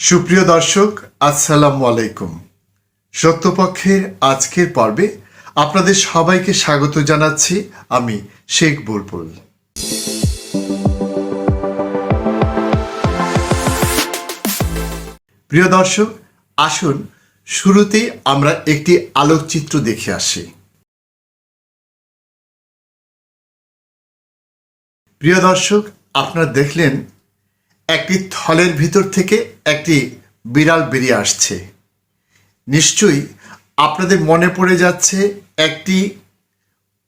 সুপ্রিয় দর্শক, আসসালামু আলাইকুম। সত্যপক্ষের আজকের পর্বে আপনাদের সবাইকে স্বাগত জানাচ্ছি আমি শেখ বুলবুল। প্রিয় দর্শক, আসুন শুরুতেই আমরা একটি আলোকচিত্র দেখে আসি। প্রিয় দর্শক, আপনারা দেখলেন একটি থলের ভিতর থেকে একটি বিড়াল বেরিয়ে আসছে। নিশ্চয়ই আপনাদের মনে পড়ে যাচ্ছে একটি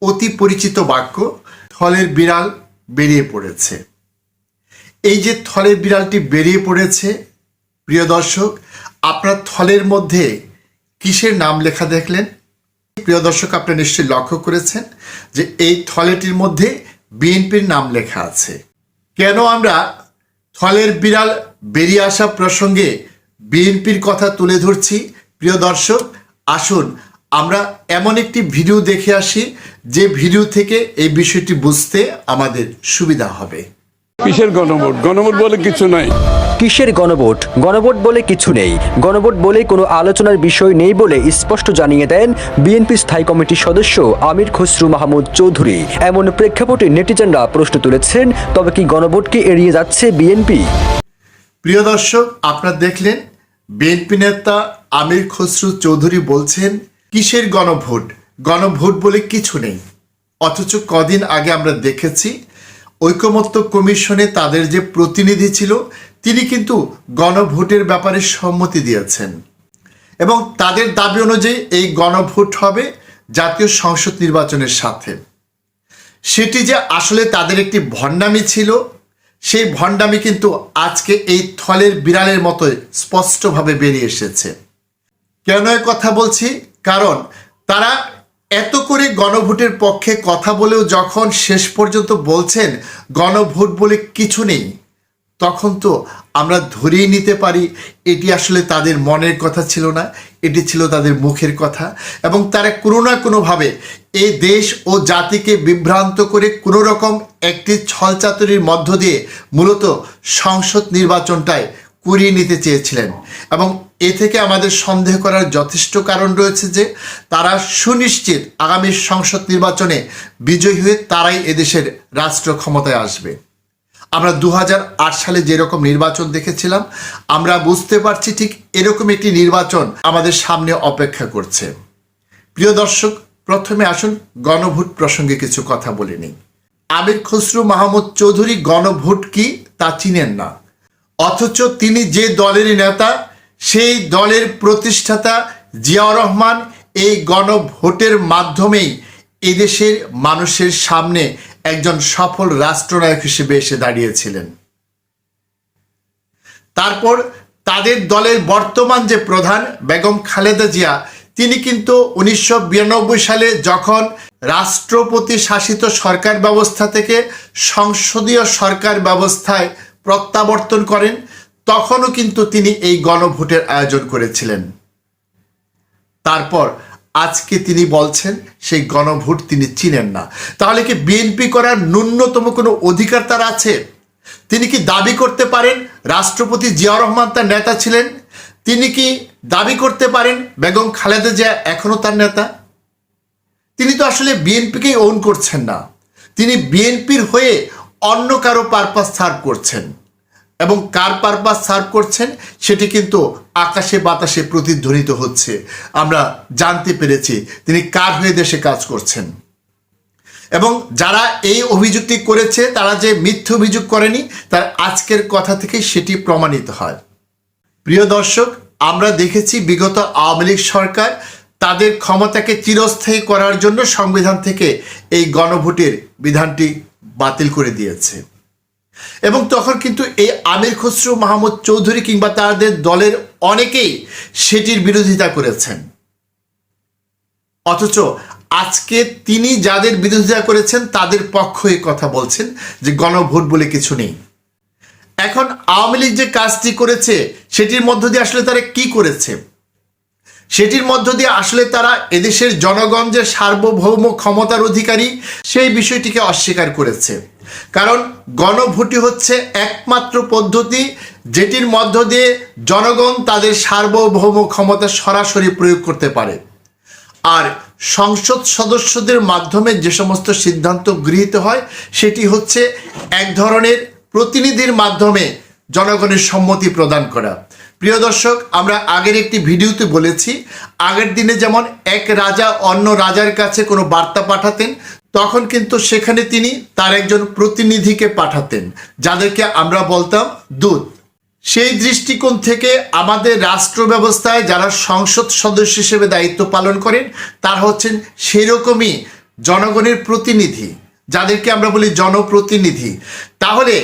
অতি পরিচিত বাক্য, থলের বিড়াল বেরিয়ে পড়েছে। এই যে থলের বিড়ালটি বেরিয়ে পড়েছে, প্রিয় দর্শক, আপনার থলের মধ্যে কিসের নাম লেখা দেখলেন? প্রিয় দর্শক, আপনি নিশ্চয়ই লক্ষ্য করেছেন যে এই থলেটির মধ্যে বিএনপির নাম লেখা আছে। কেন আমরা থলের বিড়াল বেরিয়ে আসা প্রসঙ্গে বিএনপির কথা তুলে ধরছি। প্রিয় দর্শক, আসুন আমরা এমন একটি ভিডিও দেখে আসি, যে ভিডিও থেকে এই বিষয়টি বুঝতে আমাদের সুবিধা হবে। কিসের গণভোট? গণভোট বলে কিছু নাই। কিসের গণভোট? গণভোট বলে কিছু নেই। গণভোট বলে কোনো আলোচনার বিষয় নেই বলে স্পষ্ট জানিয়ে দেন বিএনপি স্থায়ী কমিটির সদস্য আমির খসরু মাহমুদ চৌধুরী। এমন প্রেক্ষাপটে নেটিজেনরা প্রশ্ন তুলেছেন তবে কি গণভোটকে এড়িয়ে যাচ্ছে বিএনপি? প্রিয় দর্শক আপনারা দেখলেন বিএনপি নেতা আমির খসরু চৌধুরী বলছেন কিসের গণভোট? গণভোট বলে কিছু নেই। অথচ কদিন আগে আমরা দেখেছি ঐকমত্য কমিশনে তাদের যে প্রতিনিধি ছিল, তিনি কিন্তু গণভোটের ব্যাপারে সম্মতি দিয়েছেন। এবং তাদের দাবি অনুযায়ী এই গণভোট হবে জাতীয় সংসদ নির্বাচনের সাথে। সেটি যে আসলে তাদের একটি ভণ্ডামি ছিল, সেই ভণ্ডামি কিন্তু আজকে এই থলের বিড়ালের মতো স্পষ্টভাবে বেরিয়ে এসেছে। কেন কথা বলছি? কারণ তারা এত করে গণভোটের পক্ষে কথা বলেও যখন শেষ পর্যন্ত বলছেন গণভোট বলে কিছু নেই, তখন তো আমরা ধরেই নিতে পারি, এটি আসলে তাদের মনের কথা ছিল না, এটি ছিল তাদের মুখের কথা এবং তারা কোনো না কোনোভাবে এই দেশ ও জাতিকে বিভ্রান্ত করে কোনো রকম একটি ছলচাতুরির মধ্য দিয়ে মূলত সংসদ নির্বাচনটায় কুড়িয়ে নিতে চেয়েছিলেন। এবং এ থেকে আমাদের সন্দেহ করার যথেষ্ট কারণ রয়েছে যে, তারা সুনিশ্চিত আগামী সংসদ নির্বাচনে বিজয়ী হয়ে তারাই এদেশের রাষ্ট্র ক্ষমতায় আসবে। আমরা দু হাজার আট সালে যেরকম নির্বাচন দেখেছিলাম, আমরা বুঝতে পারছি ঠিক এরকম একটি নির্বাচন আমাদের সামনে অপেক্ষা করছে। প্রিয় দর্শক, প্রথমে আসুন গণভোট প্রসঙ্গে কিছু কথা বলে নিই। আমির খসরু মাহমুদ চৌধুরী গণভোট কি তা চিনেন না। অথচ তিনি যে দলেরই নেতা, সেই দলের প্রতিষ্ঠাতা জিয়াউর রহমান এই গণভোটের মাধ্যমেই এদেশের মানুষের সামনে একজন সফল রাষ্ট্রনায়ক হিসেবে এসে দাঁড়িয়েছিলেন। তারপর তাদের দলের বর্তমান যে প্রধান বেগম খালেদা জিয়া, তিনি কিন্তু উনিশশো বিরানব্বই সালে যখন রাষ্ট্রপতি শাসিত সরকার ব্যবস্থা থেকে সংসদীয় সরকার ব্যবস্থায় প্রত্যাবর্তন করেন, তখনও কিন্তু তিনি এই গণভোটের আয়োজন করেছিলেন। তারপর আজকে তিনি বলছেন, সেই গণভোট তিনি চিনেন না। তাহলে কি বিএনপি করার ন্যূনতম কোনো অধিকার তার আছে? তিনি কি দাবি করতে পারেন, রাষ্ট্রপতি জিয়াউর রহমান তার নেতা ছিলেন? তিনি কি দাবি করতে পারেন, বেগম খালেদা জিয়া এখনও তার নেতা? তিনি তো আসলে বিএনপিকেই ওন করছেন না। তিনি বিএনপির হয়ে অন্য কারও পারপাস সার্ভ করছেন। এবং কার পারপাস সার্ভ করছেন, সেটি কিন্তু আকাশে বাতাসে প্রতিধ্বনিত হচ্ছে। আমরা জানতে পেরেছি তিনি কার হয়ে দেশে কাজ করছেন। এবং যারা এই অভিযোগটি করেছে, তারা যে মিথ্যে অভিযোগ করেনি, তার আজকের কথা থেকে সেটি প্রমাণিত হয়। প্রিয় দর্শক, আমরা দেখেছি বিগত আওয়ামী লীগ সরকার তাদের ক্ষমতাকে চিরস্থায়ী করার জন্য সংবিধান থেকে এই গণভোটের বিধানটি বাতিল করে দিয়েছে। এবং তখন কিন্তু এই আমির খসরু, মাহমুদ চৌধুরী কিংবা তাদের দলের অনেকেই সেটির বিরোধিতা করেছেন। অথচ আজকে তিনি যাদের বিরোধিতা করেছেন, তাদের পক্ষ কথা বলছেন যে গণভোট বলে কিছু নেই। এখন আওয়ামী লীগ যে কাজটি করেছে, সেটির মধ্য দিয়ে আসলে তারা কি করেছে? সেটির মধ্য দিয়ে আসলে তারা এদেশের জনগণ যে সার্বভৌম ক্ষমতার অধিকারী, সেই বিষয়টিকে অস্বীকার করেছে। কারণ গণভোটই হচ্ছে একমাত্র পদ্ধতি যেটির মধ্য দিয়ে জনগণ তাদের সার্বভৌম ক্ষমতা সরাসরি প্রয়োগ করতে পারে। আর সংসদ সদস্যদের মাধ্যমে যে সমস্ত সিদ্ধান্ত গৃহীত হয়, সেটি হচ্ছে এক ধরনের প্রতিনিধির মাধ্যমে জনগণের সম্মতি প্রদান করা। প্রিয় দর্শক, আমরা আগের একটি ভিডিওতে বলেছি, আগের দিনে যেমন এক রাজা অন্য রাজার কাছে কোনো বার্তা পাঠাতেন, তখন কিন্তু সেখানে তিনি তার একজন প্রতিনিধিকে পাঠাতেন, যাদেরকে আমরা বলতাম দূত। সেই দৃষ্টিকোণ থেকে আমাদের রাষ্ট্র ব্যবস্থায় যারা সংসদ সদস্য হিসেবে দায়িত্ব পালন করেন, তারা হচ্ছেন সেরকমই জনগণের প্রতিনিধি, যাদেরকে আমরা বলি জনপ্রতিনিধি। তাহলে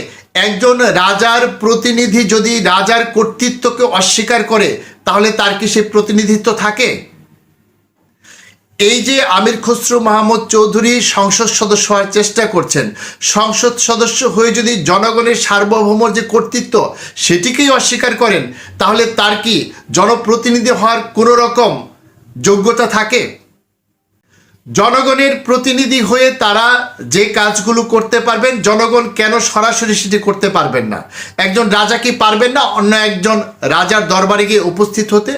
একজন রাজার প্রতিনিধি যদি রাজার কর্তৃত্বকে অস্বীকার করে, তাহলে তার কি সে প্রতিনিধিত্ব থাকে? এই যে আমির খসরু মাহমুদ চৌধুরী সংসদ সদস্য হওয়ার চেষ্টা করছেন, সংসদ সদস্য হয়ে যদি জনগণের সার্বভৌম যে কর্তৃত্ব, সেটিকেই অস্বীকার করেন, তাহলে তার কি জনপ্রতিনিধি হওয়ার কোনো রকম যোগ্যতা থাকে? জনগণের প্রতিনিধি হয়ে তারা যে কাজগুলো করতে পারবেন, জনগণ কেন সরাসরি সেটি করতে পারবেন না? একজন রাজা কি পারবেন না? অন্য একজন রাজার দরবারে গিয়ে উপস্থিত হতে?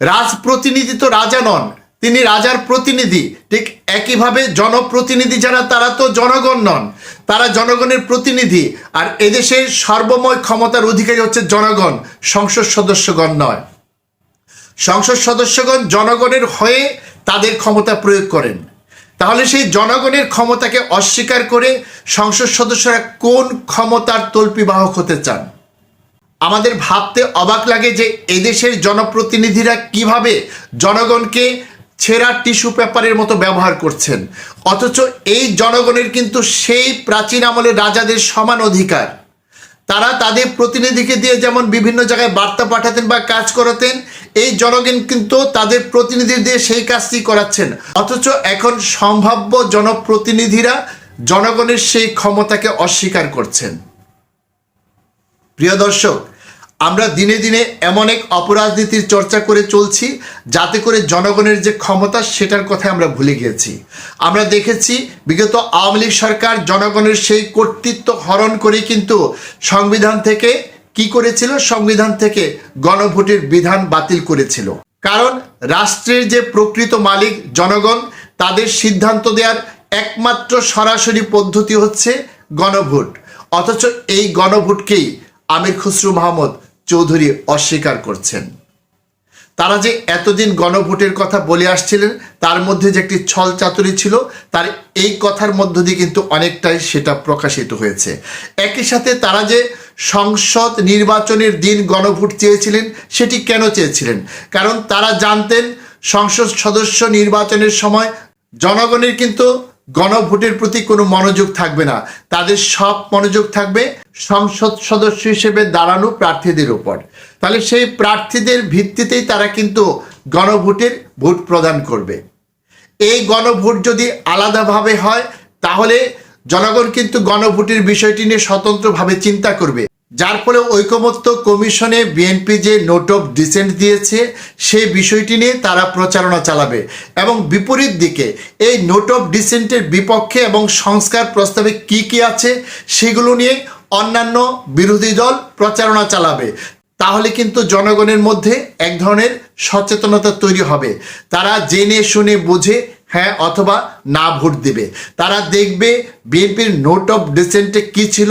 রাজ প্রতিনিধি তো রাজা নন, তিনি রাজার প্রতিনিধি। ঠিক একইভাবে জনপ্রতিনিধি যারা, তারা তো জনগণ নন, তারা জনগণের প্রতিনিধি। আর এদেশের সর্বময় ক্ষমতার অধিকারী হচ্ছে জনগণ, সংসদ সদস্যগণ নয়। সংসদ সদস্যগণ জনগণের হয়ে তাদের ক্ষমতা প্রয়োগ করেন। তাহলে সেই জনগণের ক্ষমতাকে অস্বীকার করে সংসদ সদস্যরা কোন ক্ষমতার তল্পিবাহক হতে চান? আমাদের ভাবতে অবাক লাগে যে এদেশের জনপ্রতিনিধিরা কীভাবে জনগণকে ছেঁড়া টিস্যু পেপারের মতো ব্যবহার করছেন? অথচ এই জনগণের কিন্তু সেই প্রাচীন আমলে রাজাদের সমান অধিকার। তারা তাদের প্রতিনিধিকে দিয়ে যেমন বিভিন্ন জায়গায় বার্তা পাঠাতেন বা কাজ করাতেন, এই জনগণ কিন্তু তাদের প্রতিনিধি দিয়ে সেই কাজটি করাচ্ছেন। অথচ এখন সম্ভাব্য জনপ্রতিনিধিরা জনগণের সেই ক্ষমতাকে অস্বীকার করছেন। প্রিয় দর্শক আমরা দিনে দিনে এমন এক অপরাজনীতির চর্চা করে চলছি, যাতে করে জনগণের যে ক্ষমতা সেটার কথা আমরা ভুলে গিয়েছি। আমরা দেখেছি বিগত আওয়ামী লীগ সরকার জনগণের সেই কর্তৃত্ব হরণ করে কিন্তু সংবিধান থেকে কি করেছিল? সংবিধান থেকে গণভোটের বিধান বাতিল করেছিল। কারণ রাষ্ট্রের যে প্রকৃত মালিক জনগণ, তাদের সিদ্ধান্ত দেওয়ার একমাত্র সরাসরি পদ্ধতি হচ্ছে গণভোট। অথচ এই গণভোটকেই আমির খুসরু মাহমুদ চৌধুরী অস্বীকার করছেন। তারা যে এতদিন গণভোটের কথা বলে আসছিলেন, তার মধ্যে যে একটি ছল চাতুরি ছিল, তার এই কথার মধ্য দিয়ে কিন্তু অনেকটাই সেটা প্রকাশিত হয়েছে। একই সাথে তারা যে সংসদ নির্বাচনের দিন গণভোট চেয়েছিলেন, সেটি কেন চেয়েছিলেন? কারণ তারা জানতেন সংসদ সদস্য নির্বাচনের সময় জনগণের কিন্তু গণভোটের প্রতি কোনো মনোযোগ থাকবে না। তাদের সব মনোযোগ থাকবে সংসদ সদস্য হিসেবে দাঁড়ানো প্রার্থীদের উপর তাহলে সেই প্রার্থীদের ভিত্তিতেই তারা কিন্তু গণভোটের ভোট প্রদান করবে। এই গণভোট যদি আলাদাভাবে হয়, তাহলে জনগণ কিন্তু গণভোটের বিষয়টি নিয়ে স্বতন্ত্রভাবে চিন্তা করবে। যার ফলে ঐকমত্য কমিশনে বিএনপি যে নোট অফ ডিসেন্ট দিয়েছে, সেই বিষয়টি নিয়ে তারা প্রচারণা চালাবে। এবং বিপরীত দিকে, এই নোট অফ ডিসেন্টের বিপক্ষে এবং সংস্কার প্রস্তাবে কি কি আছে, সেগুলো নিয়ে অন্যান্য বিরোধী দল প্রচারণা চালাবে। তাহলে কিন্তু জনগণের মধ্যে এক ধরনের সচেতনতা তৈরি হবে। তারা জেনে শুনে বুঝে হ্যাঁ অথবা না ভোট দেবে। তারা দেখবে বিএনপির নোট অফ ডিসেন্টে কি ছিল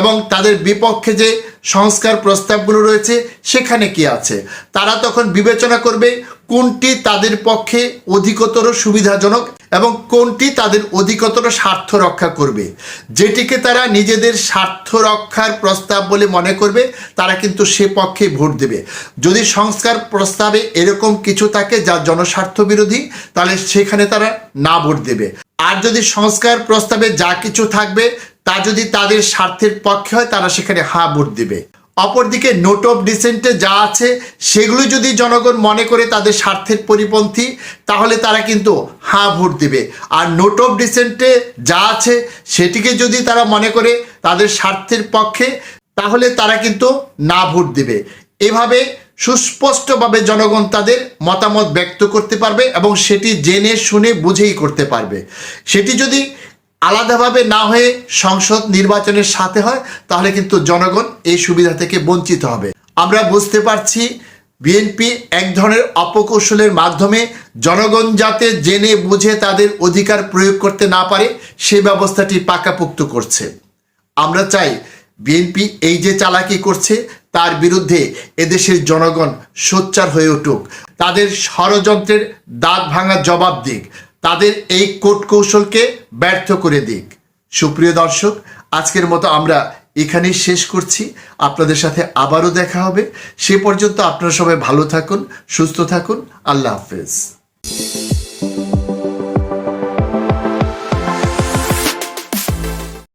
এবং তাদের বিপক্ষে যে সংস্কার প্রস্তাবগুলো রয়েছে, সেখানে কি আছে। তারা তখন বিবেচনা করবে কোনটি তাদের পক্ষে অধিকতর সুবিধাজনক এবং কোনটি তাদের অধিকতর স্বার্থ রক্ষা করবে? যেটিকে তারা নিজেদের স্বার্থ রক্ষার প্রস্তাব বলে মনে করবে, তারা কিন্তু সে পক্ষে ভোট দেবে। যদি সংস্কার প্রস্তাবে এরকম কিছু থাকে যা জনস্বার্থ বিরোধী, তাহলে সেখানে তারা না ভোট দেবে। আর যদি সংস্কার প্রস্তাবে যা কিছু থাকবে, তা যদি তাদের স্বার্থের পক্ষে হয়, তারা সেখানে হা ভোট দেবে। অপরদিকে নোট অফ ডিসেন্টে যা আছে সেগুলো যদি জনগণ মনে করে তাদের স্বার্থের পরিপন্থী, তাহলে তারা কিন্তু হাঁ ভোট দিবে। আর নোট অফ ডিসেন্টে যা আছে, সেটিকে যদি তারা মনে করে তাদের স্বার্থের পক্ষে, তাহলে তারা কিন্তু না ভোট দিবে। এভাবে সুস্পষ্টভাবে জনগণ তাদের মতামত ব্যক্ত করতে পারবে এবং সেটি জেনে শুনে বুঝেই করতে পারবে। সেটি যদি আলাদাভাবে না হয়ে সংসদ নির্বাচনের সাথে হয়, তাহলে কিন্তু জনগণ এই সুবিধা থেকে বঞ্চিত হবে। আমরা বুঝতে পারছি বিএনপি এক ধরনের অপকৌশলের মাধ্যমে জনগণ যাতে জেনে বুঝে তাদের অধিকার প্রয়োগ করতে না পারে, সে ব্যবস্থাটি পাকাপোক্ত করছে। আমরা চাই বিএনপি এই যে চালাকি করছে, তার বিরুদ্ধে এদেশের জনগণ সোচ্চার হয়ে উঠুক। তাদের ষড়যন্ত্রের দাঁত ভাঙা জবাব দিক। তাদের এই কোট কৌশলকে ব্যর্থ করে দিক। সুপ্রিয় দর্শক, আজকের মতো আমরা এখানেই শেষ করছি। আপনাদের সাথে আবারও দেখা হবে। সে পর্যন্ত আপনারা সবাই ভালো থাকুন, সুস্থ থাকুন। আল্লাহ হাফেজ।